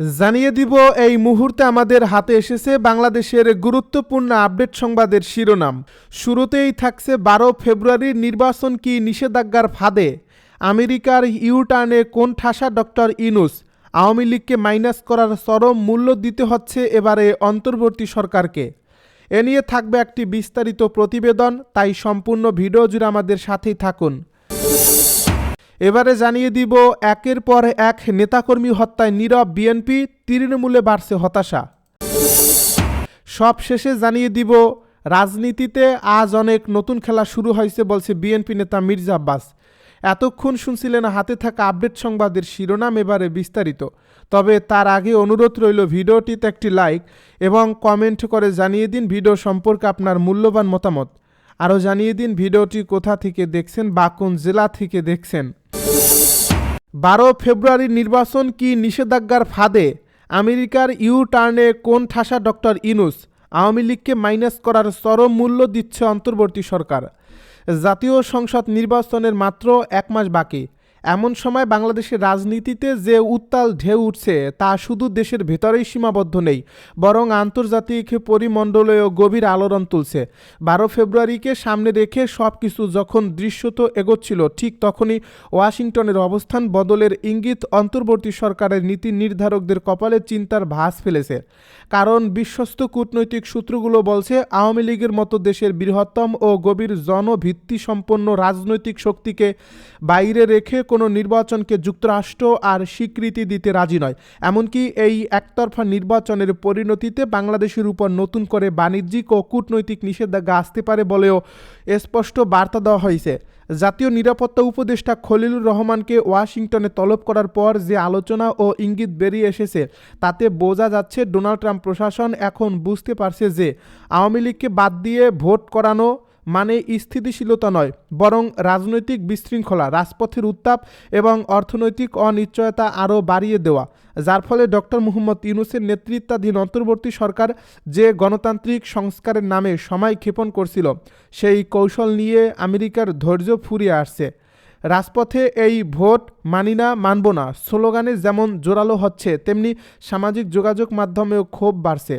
জানিয়ে দিব, এই মুহূর্তে আমাদের হাতে এসেছে বাংলাদেশের গুরুত্বপূর্ণ আপডেট সংবাদের শিরোনাম। শুরুতেই থাকছে বারো ফেব্রুয়ারির নির্বাচন কি নিষেধাজ্ঞার ফাঁদে? আমেরিকার ইউটার্নে কোন ঠাসা ডক্টর ইনুস? আওয়ামী লীগকে মাইনাস করার চরম মূল্য দিতে হচ্ছে এবারে অন্তর্বর্তী সরকারকে। এ নিয়ে থাকবে একটি বিস্তারিত প্রতিবেদন, তাই সম্পূর্ণ ভিডিও জুড়ে আমাদের সাথেই থাকুন। এবারে জানিয়ে দিব, একের পর এক নেতাকর্মী হত্যায় নীরব বিএনপি, তৃণমূলে বাড়ছে হতাশা। সব শেষে জানিয়ে দিব, রাজনীতিতে আজ অনেক নতুন খেলা শুরু হয়েছে বলছে বিএনপি নেতা মির্জা আব্বাস। এতক্ষণ শুনছিলেন হাতে থাকা আপডেট সংবাদের শিরোনাম এবারে বিস্তারিত। তবে তার আগে অনুরোধ রইল ভিডিওটিতে একটি লাইক এবং কমেন্ট করে জানিয়ে দিন ভিডিও সম্পর্কে আপনার মূল্যবান মতামত। আরও জানিয়ে দিন ভিডিওটি কোথা থেকে দেখছেন বা কোন জেলা থেকে দেখছেন। বারো ফেব্রুয়ারির নির্বাচন কি নিষেধাজ্ঞার ফাঁদে? আমেরিকার ইউ টার্নে কোন ঠাসা ডক্টর ইনুস? আওয়ামী লীগকে মাইনাস করার চরম মূল্য দিচ্ছে অন্তর্বর্তী সরকার। জাতীয় সংসদ নির্বাচনের মাত্র এক মাস বাকি। এমন সময় বাংলাদেশের রাজনীতিতে যে উত্তাল ঢেউ উঠছে, তা শুধু দেশের ভেতরেই সীমাবদ্ধ নেই, বরং আন্তর্জাতিক পরিমণ্ডলেও গভীর আলোড়ন তুলছে। বারো ফেব্রুয়ারিকে সামনে রেখে সব কিছু যখন দৃশ্যত এগোচ্ছিল, ঠিক তখনই ওয়াশিংটনের অবস্থান বদলের ইঙ্গিত অন্তর্বর্তী সরকারের নীতি নির্ধারকদের কপালে চিন্তার ভাস ফেলেছে। কারণ বিশ্বস্ত কূটনৈতিক সূত্রগুলো বলছে, আওয়ামী লীগের মতো দেশের বৃহত্তম ও গভীর জনভিত্তি সম্পন্ন রাজনৈতিক শক্তিকে বাইরে রেখে কোনো নির্বাচনকে যুক্তরাষ্ট্র আর স্বীকৃতি দিতে রাজি নয়। এমনকি এই একতরফা নির্বাচনের পরিণতিতে বাংলাদেশের উপর নতুন করে বাণিজ্যিক ও কূটনৈতিক নিষেধাজ্ঞা আসতে পারে বলেও স্পষ্ট বার্তা দেওয়া হয়েছে। জাতীয় নিরাপত্তা উপদেষ্টা খলিলুর রহমানকে ওয়াশিংটনে তলব করার পর যে আলোচনা ও ইঙ্গিত বেরিয়ে এসেছে, তাতে বোঝা যাচ্ছে ডোনাল্ড ট্রাম্প প্রশাসন এখন বুঝতে পারছে যে আওয়ামী লীগকে বাদ দিয়ে ভোট করানো মানে স্থিতিশীলতা নয়, বরং রাজনৈতিক বিশৃঙ্খলা, রাজপথের উত্তাপ এবং অর্থনৈতিক অনিশ্চয়তা আরও বাড়িয়ে দেওয়া, যার ফলে ডক্টর মুহম্মদ ইউনুসের নেতৃত্বাধীন অন্তর্বর্তী সরকার যে গণতান্ত্রিক সংস্কারের নামে সময় ক্ষেপণ করছিল, সেই কৌশল নিয়ে আমেরিকার ধৈর্য ফুরিয়ে আসছে। রাজপথে এই ভোট মানি না, মানব না, স্লোগানে যেমন জোরালো হচ্ছে, তেমনি সামাজিক যোগাযোগ মাধ্যমেও ক্ষোভ বাড়ছে।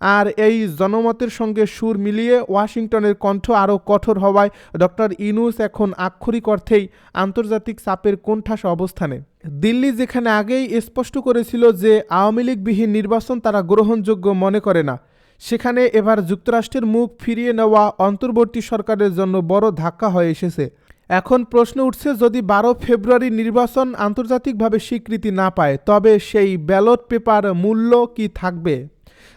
আর এই জনমতের সঙ্গে সুর মিলিয়ে ওয়াশিংটনের কণ্ঠ আরও কঠোর হওয়ায় ডক্টর ইনুস এখন আক্ষরিক অর্থেই আন্তর্জাতিক চাপের কোণঠাস অবস্থানে। দিল্লি যেখানে আগেই স্পষ্ট করেছিল যে আওয়ামী লীগবিহীন নির্বাচন তারা গ্রহণযোগ্য মনে করে না, সেখানে এবার যুক্তরাষ্ট্রের মুখ ফিরিয়ে নেওয়া অন্তর্বর্তী সরকারের জন্য বড় ধাক্কা হয়ে এসেছে। এখন প্রশ্ন উঠছে, যদি বারো ফেব্রুয়ারি নির্বাচন আন্তর্জাতিকভাবে স্বীকৃতি না পায়, তবে সেই ব্যালট পেপার মূল্য কি থাকবে?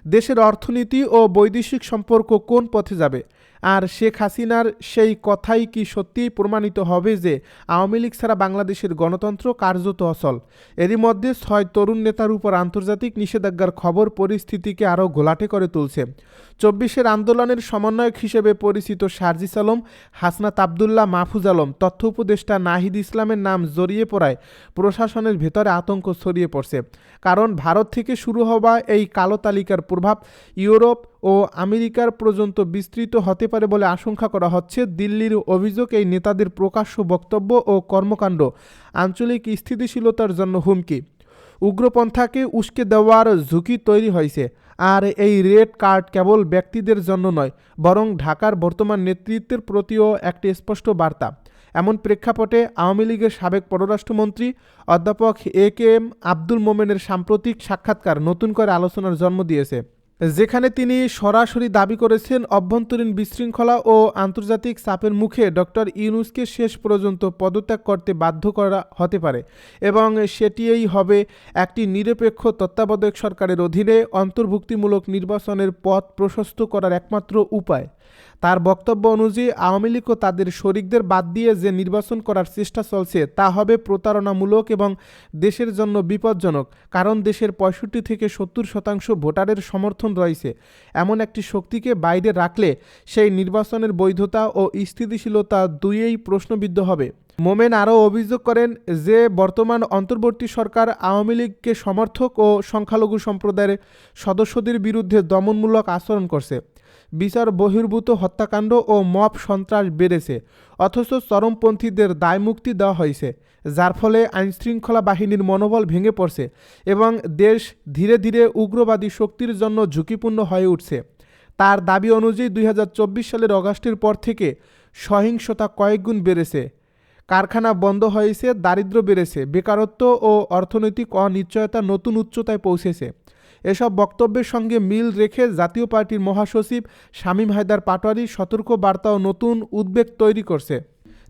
দেশের অর্থনীতি ও বৈদেশিক সম্পর্ক কোন পথে যাবে? আর শেখ হাসিনার সেই কথাই কি সত্যিই প্রমাণিত হবে যে আওয়ামী লীগ ছাড়া বাংলাদেশের গণতন্ত্র কার্যত অচল? এরই মধ্যে ছয় তরুণ নেতার উপর আন্তর্জাতিক নিষেধাজ্ঞার খবর পরিস্থিতিকে আরও ঘোলাটে করে তুলছে। চব্বিশের আন্দোলনের সমন্বয়ক হিসেবে পরিচিত শারজিস আলম, হাসনাত আবদুল্লাহ মাহফুজ আলম, তথ্য উপদেষ্টা নাহিদ ইসলামের নাম জড়িয়ে পড়ায় প্রশাসনের ভেতরে আতঙ্ক ছড়িয়ে পড়ছে। কারণ ভারত থেকে শুরু হওয়া এই কালো তালিকার প্রভাব ইউরোপ ও আমেরিকার পর্যন্ত বিস্তৃত হতে পারে বলে আশঙ্কা করা হচ্ছে। দিল্লির অভিযোগ এই নেতাদের প্রকাশ্য বক্তব্য ও কর্মকাণ্ড, আঞ্চলিক স্থিতিশীলতার জন্য হুমকি। উগ্রপন্থাকে উস্কে দেওয়ার ঝুঁকি তৈরি হয়েছে, আর এই রেড কার্ড কেবল ব্যক্তিদের জন্য নয়, বরং ঢাকার বর্তমান নেতৃত্বের প্রতিও একটি স্পষ্ট বার্তা। এমন প্রেক্ষাপটে আওয়ামী লীগের সাবেক পররাষ্ট্রমন্ত্রী অধ্যাপক এ কে এম আব্দুল মোমেনের সাম্প্রতিক সাক্ষাৎকার নতুন করে আলোচনার জন্ম দিয়েছে। যেখানে তিনি সরাসরি দাবি করেছেন অভ্যন্তরীণ বিশৃঙ্খলা ও আন্তর্জাতিক চাপের মুখে ডক্টর ইউনুসকে শেষ পর্যন্ত পদত্যাগ করতে বাধ্য করা হতে পারে এবং সেটিই হবে একটি নিরপেক্ষ তত্ত্বাবধায়ক সরকারের অধীনে অন্তর্ভুক্তিমূলক নির্বাচনের পথ প্রশস্ত করার একমাত্র উপায়। তার বক্তব্য অনুযায়ী, আওয়ামী লীগ ও তাদের শরিকদের বাদ দিয়ে যে নির্বাচন করার চেষ্টা চলছে, তা হবে প্রতারণামূলক এবং দেশের জন্য বিপজ্জনক, কারণ দেশের পঁয়ষট্টি থেকে সত্তর শতাংশ ভোটারের সমর্থন রয়েছে। এমন একটি শক্তিকে বাইরে রাখলে সেই নির্বাচনের বৈধতা ও স্থিতিশীলতা দুইয়েই প্রশ্নবিদ্ধ হবে। মোমেন আরও অভিযোগ করেন যে, বর্তমান অন্তর্বর্তী সরকার আওয়ামী লীগকে সমর্থক ও সংখ্যালঘু সম্প্রদায়ের সদস্যদের বিরুদ্ধে দমনমূলক আচরণ করছে। বিচার বহির্ভূত হত্যাকাণ্ড ও মপ সন্ত্রাস বেড়েছে, অথচ চরমপন্থীদের দায়মুক্তি দেওয়া হয়েছে। যার ফলে আইনশৃঙ্খলা বাহিনীর মনোবল ভেঙে পড়ছে এবং দেশ ধীরে ধীরে উগ্রবাদী শক্তির জন্য ঝুঁকিপূর্ণ হয়ে উঠছে। তার দাবি অনুযায়ী দুই হাজার চব্বিশ সালের অগাস্টের পর থেকে সহিংসতা কয়েকগুণ বেড়েছে। কারখানা বন্ধ হয়েছে দারিদ্র্য বেড়েছে, বেকারত্ব ও অর্থনৈতিক অনিশ্চয়তা নতুন উচ্চতায় পৌঁছেছে। এসব বক্তব্যের সঙ্গে মিল রেখে জাতীয় পার্টির মহাসচিব শামীম হায়দার পাটোয়ারি সতর্ক বার্তা ও নতুন উদ্বেগ তৈরি করছে।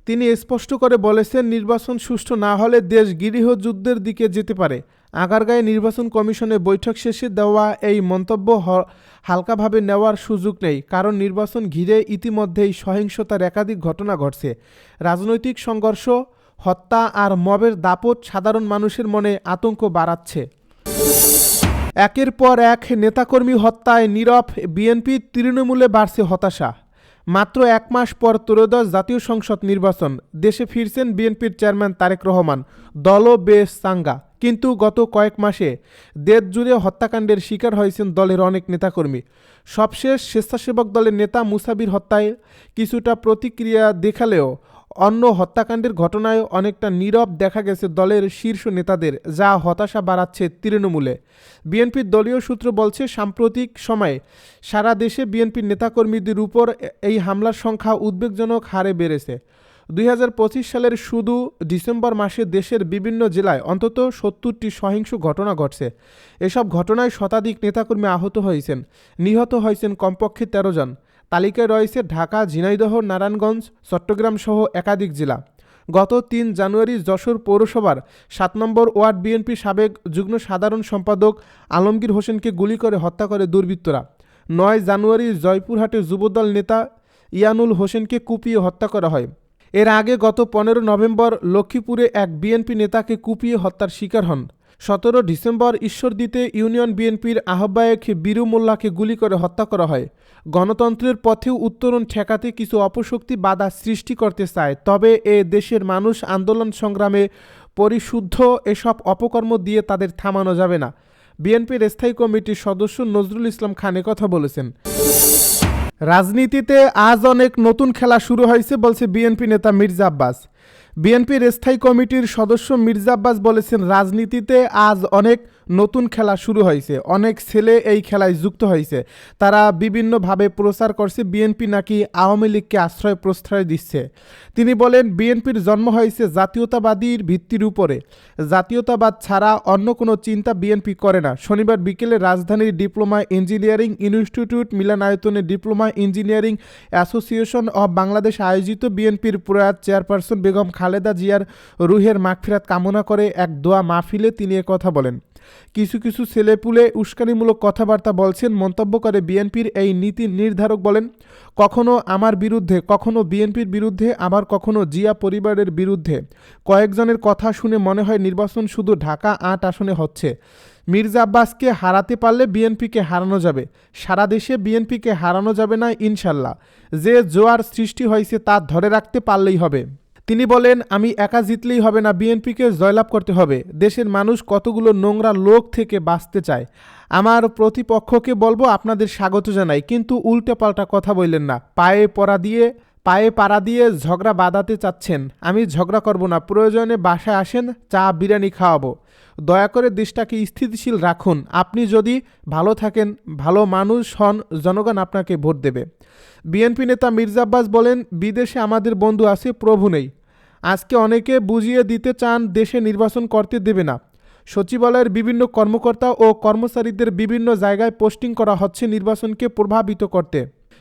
তিনি স্পষ্ট করে বলেছেন, নির্বাচন সুষ্ঠু না হলে দেশ গৃহযুদ্ধের দিকে যেতে পারে। আগারগাঁয়ে নির্বাচন কমিশনের বৈঠক শেষে দেওয়া এই মন্তব্য হালকাভাবে নেওয়ার সুযোগ নেই, কারণ নির্বাচন ঘিরে ইতিমধ্যেই সহিংসতার একাধিক ঘটনা ঘটছে। রাজনৈতিক সংঘর্ষ, হত্যা আর মবের দাপট সাধারণ মানুষের মনে আতঙ্ক বাড়াচ্ছে। একের পর এক নেতাকর্মী হত্যায় নীরব বিএনপি তৃণমূলে বাড়ছে হতাশা। মাত্র এক মাস পর ত্রয়োদশ জাতীয় সংসদ নির্বাচন, দেশে ফিরছেন বিএনপির চেয়ারম্যান তারেক রহমান, দলও বেশ সাঙ্গা কিন্তু গত কয়েক মাসে দেশ জুড়ে হত্যাকাণ্ডের শিকার হয়েছেন দলের অনেক নেতাকর্মী। সবশেষ স্বেচ্ছাসেবক দলের নেতা মুসাবির হত্যায় কিছুটা প্রতিক্রিয়া দেখালেও অন্য হত্যাকাণ্ডের ঘটনায় অনেকটা নীরব দেখা গেছে দলের শীর্ষ নেতাদের, যা হতাশা বাড়াচ্ছে তৃণমূলে। বিএনপির দলীয় সূত্র বলছে, সাম্প্রতিক সময়ে সারা দেশে বিএনপির নেতাকর্মীদের উপর এই হামলার সংখ্যা উদ্বেগজনক হারে বেড়েছে। দুই হাজার পঁচিশ সালের শুধু ডিসেম্বর মাসে দেশের বিভিন্ন জেলায় অন্তত সত্তরটি সহিংস ঘটনা ঘটছে। এসব ঘটনায় শতাধিক নেতাকর্মী আহত হয়েছেন, নিহত হয়েছেন কমপক্ষে তেরো জন। তালিকায় রয়েছে ঢাকা, ঝিনাইদহ, নারায়ণগঞ্জ, চট্টগ্রাম সহ একাধিক জেলা। গত তিন জানুয়ারি যশোর পৌরসভার সাত নম্বর ওয়ার্ড বিএনপি সাবেক যুগ্ম সাধারণ সম্পাদক আলমগীর হোসেনকে গুলি করে হত্যা করে দুর্বৃত্তরা। নয় জানুয়ারি জয়পুরহাটে যুবদল নেতা ইয়ানুল হোসেনকে কুপিয়ে হত্যা করা হয়। এর আগে গত পনেরো নভেম্বর লক্ষ্মীপুরে এক বিএনপি নেতাকে কুপিয়ে হত্যার শিকার হন। সতেরো ডিসেম্বর ঈশ্বরদীতে ইউনিয়ন বিএনপির আহ্বায়ক বীরু মোল্লাকে গুলি করে হত্যা করা হয়। গণতন্ত্রের পথেও উত্তরণ ঠেকাতে কিছু অপশক্তি বাধা সৃষ্টি করতে চায়। তবে এ দেশের মানুষ আন্দোলন সংগ্রামে পরিশুদ্ধ এসব অপকর্ম দিয়ে তাদের থামানো যাবে না। বিএনপির স্থায়ী কমিটির সদস্য নজরুল ইসলাম খান কথা বলেছেন। রাজনীতিতে আজ অনেক নতুন খেলা শুরু হয়েছে বলছে বিএনপি নেতা মির্জা আব্বাস। বিএনপির স্থায়ী কমিটির সদস্য মির্জা আব্বাস বলেছেন, রাজনীতিতে আজ অনেক নতুন খেলা শুরু হয়েছে, অনেক ছেলে এই খেলায় যুক্ত হয়েছে। তারা বিভিন্নভাবে প্রচার করছে, বিএনপি নাকি আওয়ামী লীগকে আশ্রয় প্রশ্রয় দিচ্ছে। তিনি বলেন, বিএনপির জন্ম হয়েছে জাতীয়তাবাদীর ভিত্তির উপরে। জাতীয়তাবাদ ছাড়া অন্য কোনো চিন্তা বিএনপি করে না। শনিবার বিকেলে রাজধানীর diploma engineering institute মিলানায়তনে diploma engineering association of Bangladesh আয়োজিত বিএনপির প্রয়াত চেয়ারপারসন বেগম খালেদা জিয়ার রুহের মাগফিরাত কামনা করে এক দোয়া মাহফিলে তিনি কথা বলেন। কিছু কিছু ছেলেপুলে উস্কানিমূলক কথাবার্তা বলছেন, মন্তব্য করে বিএনপির এই নীতি নির্ধারক বলেন, কখনো আমার বিরুদ্ধে, কখনো বিএনপির বিরুদ্ধে, আবার কখনো জিয়া পরিবারের বিরুদ্ধে। কয়েকজনের কথা শুনে মনে হয় নির্বাচন শুধু ঢাকা আট আসনে হচ্ছে। মির্জা আব্বাসকে হারাতে পারলে বিএনপিকে হারানো যাবে। সারা দেশে বিএনপিকে হারানো যাবে না ইনশাল্লাহ। যে জোয়ার সৃষ্টি হয়েছে তা ধরে রাখতে পারলেই হবে। তিনি বলেন, আমি একা জিতলেই হবে না, বিএনপিকে জয়লাভ করতে হবে। দেশের মানুষ কতগুলো নোংরা লোক থেকে বাঁচতে চায়। আমার প্রতিপক্ষকে বলব, আপনাদের স্বাগত জানাই, কিন্তু উল্টেপাল্টা কথা বললেন না। পায়ে পড়া দিয়ে, পায়ে পাড়া দিয়ে ঝগড়া বাঁধাতে চাচ্ছেন। আমি ঝগড়া করব না, প্রয়োজনে বাসায় আসেন, চা, বিরিয়ানি খাওয়াবো। দয়া করে দেশটাকে স্থিতিশীল রাখুন। আপনি যদি ভালো থাকেন, ভালো মানুষ হন, জনগণ আপনাকে ভোট দেবে। বিএনপি নেতা মির্জা আব্বাস বলেন, বিদেশে আমাদের বন্ধু আছে, প্রভু নেই। আজকে অনেকে বুঝিয়ে দিতে চান দেশে নির্বাচন করতে দেবে না। সচিবালয়ের বিভিন্ন কর্মকর্তা ও কর্মচারীদের বিভিন্ন জায়গায় পোস্টিং করা হচ্ছে নির্বাচনকে প্রভাবিত করতে।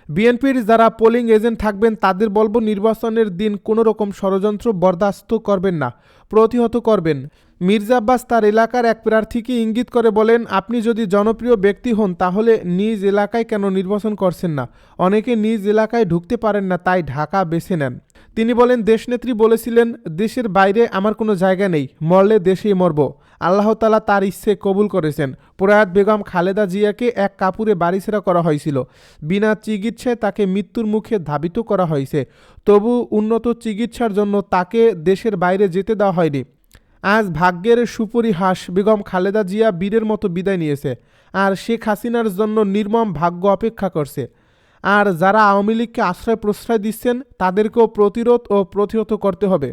বিএনপির যারা পোলিং এজেন্ট থাকবেন, তাদের বলব নির্বাচনের দিন কোনো রকম ষড়যন্ত্র বরদাস্ত করবেন না, প্রতিহত করবেন। মির্জা আব্বাস তার এলাকার এক প্রার্থীকে ইঙ্গিত করে বলেন, আপনি যদি জনপ্রিয় ব্যক্তি হন, তাহলে নিজ এলাকায় কেন নির্বাচন করছেন না? অনেকে নিজ এলাকায় ঢুকতে পারেন না, তাই ঢাকা বেছে নেন। তিনি বলেন, দেশনেত্রী বলেছিলেন, দেশের বাইরে আমার কোনো জায়গা নেই, মরলে দেশেই মরব। আল্লাহ তালা তার ইচ্ছে কবুল করেছেন। প্রয়াত বেগম খালেদা জিয়াকে এক কাপুরে বাড়িছেড়া করা হয়েছিল। বিনা চিকিৎসায় তাকে মৃত্যুর মুখে ধাবিত করা হয়েছে। তবু উন্নত চিকিৎসার জন্য তাকে দেশের বাইরে যেতে দেওয়া হয়নি। আজ ভাগ্যের সুপরিহাস বেগম খালেদা জিয়া বীরের মতো বিদায় নিয়েছে। আর শেখ হাসিনার জন্য নির্মম ভাগ্য অপেক্ষা করছে। আর যারা আওয়ামী লীগকে আশ্রয় প্রশ্রয় দিচ্ছেন তাদেরকেও প্রতিরোধ ও প্রতিহত করতে হবে।